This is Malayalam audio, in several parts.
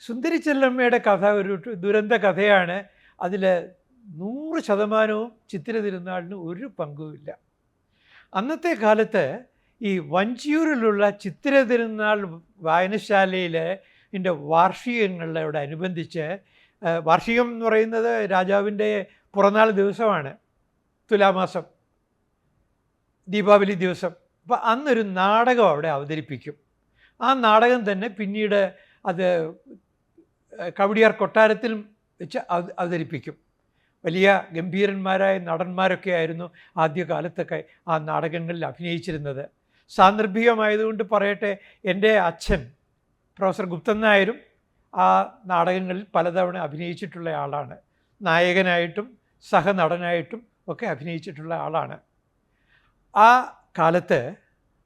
സുന്ദരി ചെല്ലമ്മയുടെ കഥ ഒരു ദുരന്ത കഥയാണ്. അതിൽ നൂറ് ശതമാനവും ചിത്തിര തിരുനാളിന് ഒരു പങ്കുമില്ല. അന്നത്തെ കാലത്ത് ഈ വഞ്ചിയൂരിലുള്ള ചിത്തിര തിരുനാൾ വായനശാലയിലെ ഇതിന്റെ വാർഷികങ്ങളോടനുബന്ധിച്ച് വാർഷികം എന്ന് പറയുന്നത് രാജാവിന്റെ പുറന്നാൾ ദിവസമാണ് തുലാമാസം ദീപാവലി ദിവസം. അപ്പോൾ അന്നൊരു നാടകം അവിടെ അവതരിപ്പിക്കും. ആ നാടകം തന്നെ പിന്നീട് അത് കവടിയാർ കൊട്ടാരത്തിൽ വെച്ച് അവ- അവതരിപ്പിക്കും. വലിയ ഗംഭീരന്മാരായ നടന്മാരൊക്കെ ആയിരുന്നു ആദ്യകാലത്തൊക്കെ ആ നാടകങ്ങളിൽ അഭിനയിച്ചിരുന്നത്. സാന്ദർഭികമായതുകൊണ്ട് പറയട്ടെ എന്റെ അച്ഛൻ പ്രൊഫസർ ഗുപ്തൻ നായരും ആ നാടകങ്ങളിൽ പലതവണ അഭിനയിച്ചിട്ടുള്ള ആളാണ്. നായകനായിട്ടും സഹനടനായിട്ടും ഒക്കെ അഭിനയിച്ചിട്ടുള്ള ആളാണ്. ആ കാലത്ത്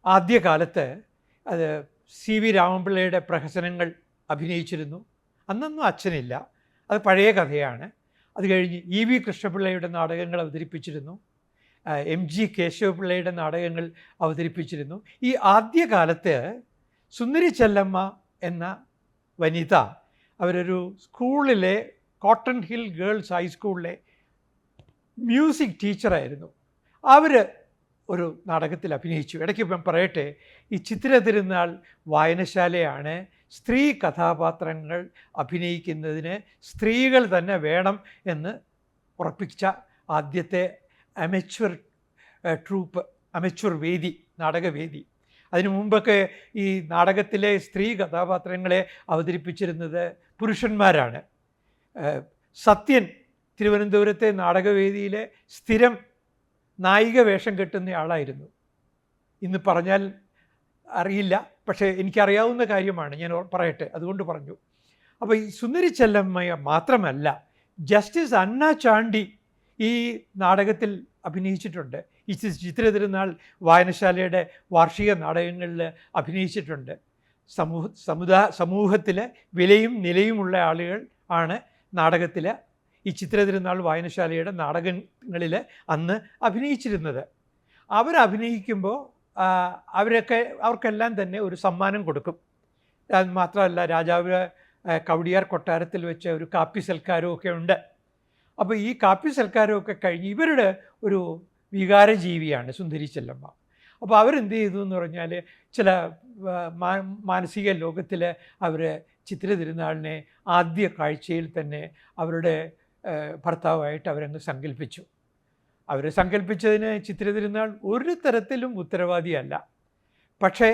ആദ്യകാലത്ത് അത് സി വി രാമപിള്ളയുടെ പ്രഹസനങ്ങൾ അഭിനയിച്ചിരുന്നു. അന്നൊന്നും അച്ഛനില്ല. അത് പഴയ കഥയാണ്. അത് കഴിഞ്ഞ് ഇ വി കൃഷ്ണപിള്ളയുടെ നാടകങ്ങൾ അവതരിപ്പിച്ചിരുന്നു. എം ജി കേശവപിള്ളയുടെ നാടകങ്ങൾ അവതരിപ്പിച്ചിരുന്നു. ഈ ആദ്യകാലത്ത് സുന്ദരി ചെല്ലമ്മ എന്ന വനിത അവരൊരു സ്കൂളിലെ കോട്ടൺ ഹിൽ ഗേൾസ് ഹൈസ്കൂളിലെ മ്യൂസിക് ടീച്ചറായിരുന്നു. അവർ ഒരു നാടകത്തിൽ അഭിനയിച്ചു. ഇടയ്ക്ക് ഞാൻ പറയട്ടെ ഈ ചിത്ര തിരുനാൾ വായനശാലയാണ് സ്ത്രീ കഥാപാത്രങ്ങൾ അഭിനയിക്കുന്നതിന് സ്ത്രീകൾ തന്നെ വേണം എന്ന് ഉറപ്പിച്ച ആദ്യത്തെ അമച്വർ ട്രൂപ്പ് അമച്വർ വേദി നാടകവേദി അതിനു മുമ്പൊക്കെ ഈ നാടകത്തിലെ സ്ത്രീ കഥാപാത്രങ്ങളെ അവതരിപ്പിച്ചിരുന്നത് പുരുഷന്മാരാണ്. സത്യൻ തിരുവനന്തപുരത്തെ നാടകവേദിയിലെ സ്ഥിരം നായിക വേഷം കെട്ടുന്ന ആളായിരുന്നു ഇന്ന് പറഞ്ഞാൽ അറിയില്ല. പക്ഷേ എനിക്കറിയാവുന്ന കാര്യമാണ് ഞാൻ പറയട്ടെ അതുകൊണ്ട് പറഞ്ഞു. അപ്പോൾ ഈ സുന്ദരി മാത്രമല്ല ജസ്റ്റിസ് അന്ന ചാണ്ടി ഈ നാടകത്തിൽ അഭിനയിച്ചിട്ടുണ്ട്. ഈ ചിത്ര തിരുനാൾ വായനശാലയുടെ വാർഷിക നാടകങ്ങളിൽ അഭിനയിച്ചിട്ടുണ്ട്. സമൂഹ സമുദായ സമൂഹത്തിലെ വിലയും നിലയുമുള്ള ആളുകൾ ആണ് നാടകത്തിലെ ഈ ചിത്ര തിരുനാൾ വായനശാലയുടെ നാടകങ്ങളിൽ അന്ന് അഭിനയിച്ചിരുന്നത്. അവരഭിനയിക്കുമ്പോൾ അവരൊക്കെ അവർക്കെല്ലാം തന്നെ ഒരു സമ്മാനം കൊടുക്കും. അത് മാത്രമല്ല രാജാവ് കവടിയാർ കൊട്ടാരത്തിൽ വെച്ച് ഒരു കാപ്പി ഒക്കെ ഉണ്ട്. അപ്പോൾ ഈ കാപ്പി സൽക്കാരമൊക്കെ കഴിഞ്ഞ് ഇവരുടെ ഒരു വികാരജീവിയാണ് സുന്ദരി ചെല്ലമ്മ. അപ്പോൾ അവരെന്ത് ചെയ്തു എന്ന് പറഞ്ഞാൽ ചില മാനസിക ലോകത്തിൽ അവർ ചിത്ര തിരുനാളിനെ ആദ്യ കാഴ്ചയിൽ തന്നെ അവരുടെ ഭർത്താവായിട്ട് അവരങ്ങ് സങ്കല്പിച്ചു അവർ സങ്കല്പിച്ചതിന് ചിത്ര തിരുനാൾ ഒരു തരത്തിലും ഉത്തരവാദിയല്ല. പക്ഷേ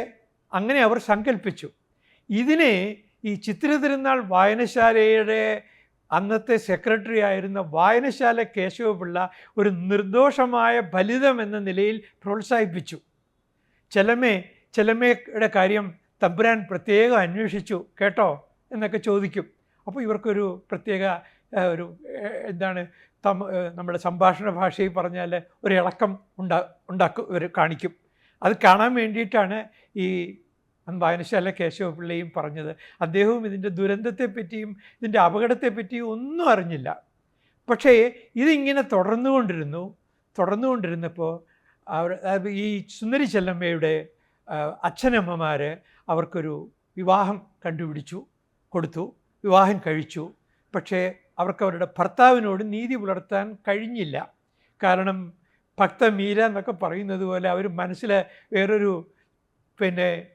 അങ്ങനെ അവർ സങ്കല്പിച്ചു ഇതിനെ ഈ ചിത്ര തിരുനാൾ വായനശാലയുടെ അന്നത്തെ സെക്രട്ടറി ആയിരുന്ന വായനശാല കേശവപിള്ള ഒരു നിർദോഷമായ ഫലിതം എന്ന നിലയിൽ പ്രോത്സാഹിപ്പിച്ചു. ചെലമേ ചെലമയുടെ കാര്യം തമ്പുരാൻ പ്രത്യേകം അന്വേഷിച്ചു കേട്ടോ എന്നൊക്കെ ചോദിക്കും. അപ്പോൾ ഇവർക്കൊരു പ്രത്യേക ഒരു എന്താണ് തം നമ്മുടെ സംഭാഷണ ഭാഷയിൽ പറഞ്ഞാൽ ഒരു ഇളക്കം ഉണ്ടാ ഉണ്ടാക്കും ഇവർ കാണിക്കും. അത് കാണാൻ വേണ്ടിയിട്ടാണ് ഈ വായനശാല കേശവപിള്ളയും പറഞ്ഞത്. അദ്ദേഹവും ഇതിന്റെ ദുരന്തത്തെപ്പറ്റിയും ഇതിന്റെ അപകടത്തെപ്പറ്റിയും ഒന്നും അറിഞ്ഞില്ല. പക്ഷേ ഇതിങ്ങനെ തുടർന്നുകൊണ്ടിരുന്നു. തുടർന്നുകൊണ്ടിരുന്നപ്പോൾ അവർ ഈ സുന്ദരി ചെല്ലമ്മയുടെ അച്ഛനമ്മമാർ അവർക്കൊരു വിവാഹം കണ്ടുപിടിച്ചു കൊടുത്തു വിവാഹം കഴിച്ചു. പക്ഷേ അവർക്ക് അവരുടെ ഭർത്താവിനോട് നീതി പുലർത്താൻ കഴിഞ്ഞില്ല. കാരണം ഭക്തമീര എന്നൊക്കെ പറയുന്നത് പോലെ അവർ മനസ്സിൽ വേറൊരു പിന്നെ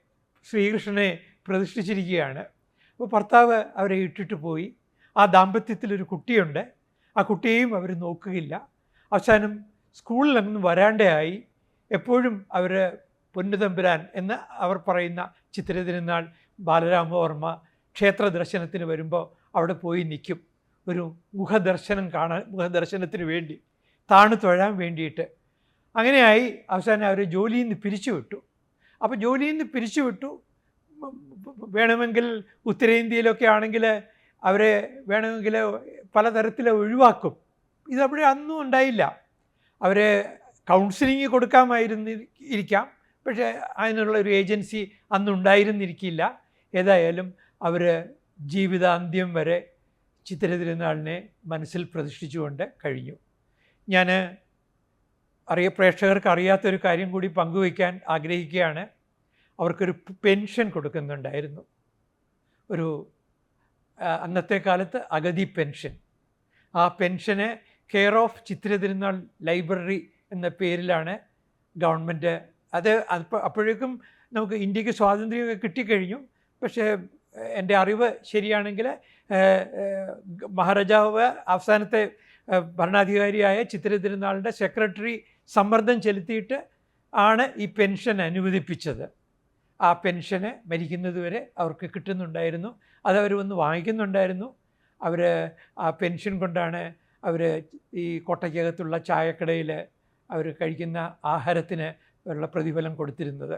ശ്രീകൃഷ്ണനെ പ്രതിഷ്ഠിച്ചിരിക്കുകയാണ്. അപ്പോൾ ഭർത്താവ് അവരെ ഇട്ടിട്ട് പോയി. ആ ദാമ്പത്യത്തിലൊരു കുട്ടിയുണ്ട്. ആ കുട്ടിയെയും അവർ നോക്കുകയില്ല. അവസാനം സ്കൂളിൽ നിന്ന് വരാണ്ടയായി. എപ്പോഴും അവർ പൊന്നുതമ്പുരാൻ എന്ന് അവർ പറയുന്ന ചിത്രതിരുന്നാൾ ബാലരാമവർമ്മ ക്ഷേത്ര ദർശനത്തിന് വരുമ്പോൾ അവിടെ പോയി നിൽക്കും. ഒരു ഗുഹദർശനം കാണാൻ മുഖദർശനത്തിന് വേണ്ടി താണു തൊഴാൻ വേണ്ടിയിട്ട്. അങ്ങനെയായി അവസാനം അവർ ജോലിയിൽ നിന്ന് പിരിച്ചുവിട്ടു. അപ്പോൾ ജോലിയിൽ നിന്ന് പിരിച്ചുവിട്ടു. വേണമെങ്കിൽ ഉത്തരേന്ത്യയിലൊക്കെ ആണെങ്കിൽ അവരെ വേണമെങ്കിൽ പലതരത്തിൽ ഒഴിവാക്കും. ഇതവിടെ അന്നും ഉണ്ടായില്ല. അവരെ കൗൺസിലിംഗ് കൊടുക്കാമായിരുന്നു ഇരിക്കാം പക്ഷേ അതിനുള്ള ഒരു ഏജൻസി അന്നുണ്ടായിരുന്നിരിക്കില്ല. ഏതായാലും അവർ ജീവിതാന്ത്യം വരെ ചിത്ര തിരുനാളിനെ മനസ്സിൽ പ്രതിഷ്ഠിച്ചുകൊണ്ട് കഴിഞ്ഞു. ഞാൻ അറിയ പ്രേക്ഷകർക്ക് അറിയാത്തൊരു കാര്യം കൂടി പങ്കുവയ്ക്കാൻ ആഗ്രഹിക്കുകയാണ്. അവർക്കൊരു പെൻഷൻ കൊടുക്കുന്നുണ്ടായിരുന്നു. ഒരു അന്നത്തെ കാലത്ത് അഗതി പെൻഷൻ. ആ pension care of Chithra Thirunal library എന്ന പേരിലാണ് ഗവൺമെന്റ് അത് അപ്പോഴേക്കും നമുക്ക് ഇന്ത്യയ്ക്ക് സ്വാതന്ത്ര്യമൊക്കെ കിട്ടിക്കഴിഞ്ഞു. പക്ഷേ എന്റെ അറിവ് ശരിയാണെങ്കിൽ മഹാരാജാവ് അവസാനത്തെ ഭരണാധികാരിയായ ചിത്തിര തിരുനാളിന്റെ സെക്രട്ടറി സമ്മർദ്ദം ചെലുത്തിയിട്ട് ആണ് ഈ പെൻഷൻ അനുവദിപ്പിച്ചത്. ആ പെൻഷന് മരിക്കുന്നതുവരെ അവർക്ക് കിട്ടുന്നുണ്ടായിരുന്നു. അതവർ വന്ന് വാങ്ങിക്കുന്നുണ്ടായിരുന്നു. അവർ ആ പെൻഷൻ കൊണ്ടാണ് അവർ ഈ കോട്ടയ്ക്കകത്തുള്ള ചായക്കടയിൽ അവർ കഴിക്കുന്ന ആഹാരത്തിന് ഉള്ള പ്രതിഫലം കൊടുത്തിരുന്നത്.